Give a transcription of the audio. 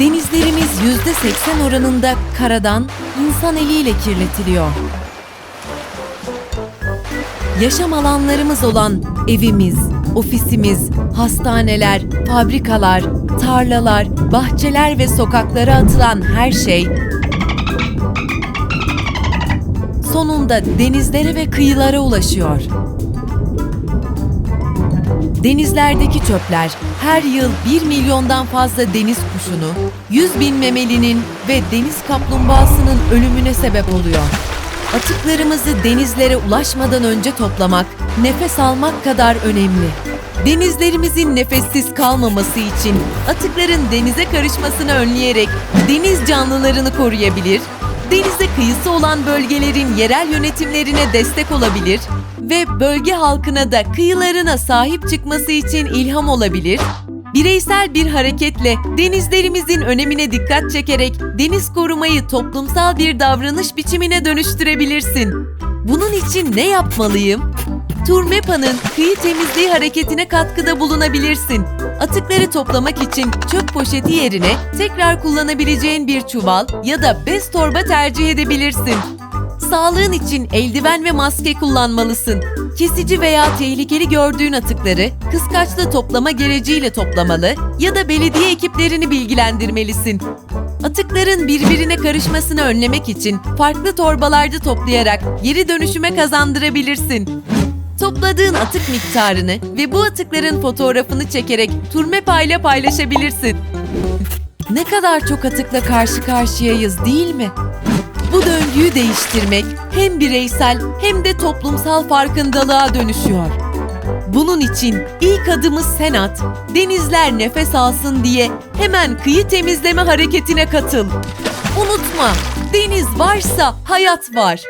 Denizlerimiz %80 oranında karadan insan eliyle kirletiliyor. Yaşam alanlarımız olan evimiz, ofisimiz, hastaneler, fabrikalar, tarlalar, bahçeler ve sokaklara atılan her şey sonunda denizlere ve kıyılara ulaşıyor. Denizlerdeki çöpler her yıl 1 milyondan fazla deniz kuşunu, 100 bin memelinin ve deniz kaplumbağasının ölümüne sebep oluyor. Atıklarımızı denizlere ulaşmadan önce toplamak, nefes almak kadar önemli. Denizlerimizin nefessiz kalmaması için atıkların denize karışmasını önleyerek deniz canlılarını koruyabilir, denize kıyısı olan bölgelerin yerel yönetimlerine destek olabilir ve bölge halkına da kıyılarına sahip çıkması için ilham olabilir. Bireysel bir hareketle denizlerimizin önemine dikkat çekerek deniz korumayı toplumsal bir davranış biçimine dönüştürebilirsin. Bunun için ne yapmalıyım? Turmepa'nın kıyı temizliği hareketine katkıda bulunabilirsin. Atıkları toplamak için çöp poşeti yerine tekrar kullanabileceğin bir çuval ya da bez torba tercih edebilirsin. Sağlığın için eldiven ve maske kullanmalısın. Kesici veya tehlikeli gördüğün atıkları kıskaçlı toplama gereciyle toplamalı ya da belediye ekiplerini bilgilendirmelisin. Atıkların birbirine karışmasını önlemek için farklı torbalarda toplayarak geri dönüşüme kazandırabilirsin. Topladığın atık miktarını ve bu atıkların fotoğrafını çekerek Turmepa ile paylaşabilirsin. Ne kadar çok atıkla karşı karşıyayız değil mi? Bu döngüyü değiştirmek hem bireysel hem de toplumsal farkındalığa dönüşüyor. Bunun için ilk adımı sen at, denizler nefes alsın diye hemen kıyı temizleme hareketine katıl. Unutma, deniz varsa hayat var.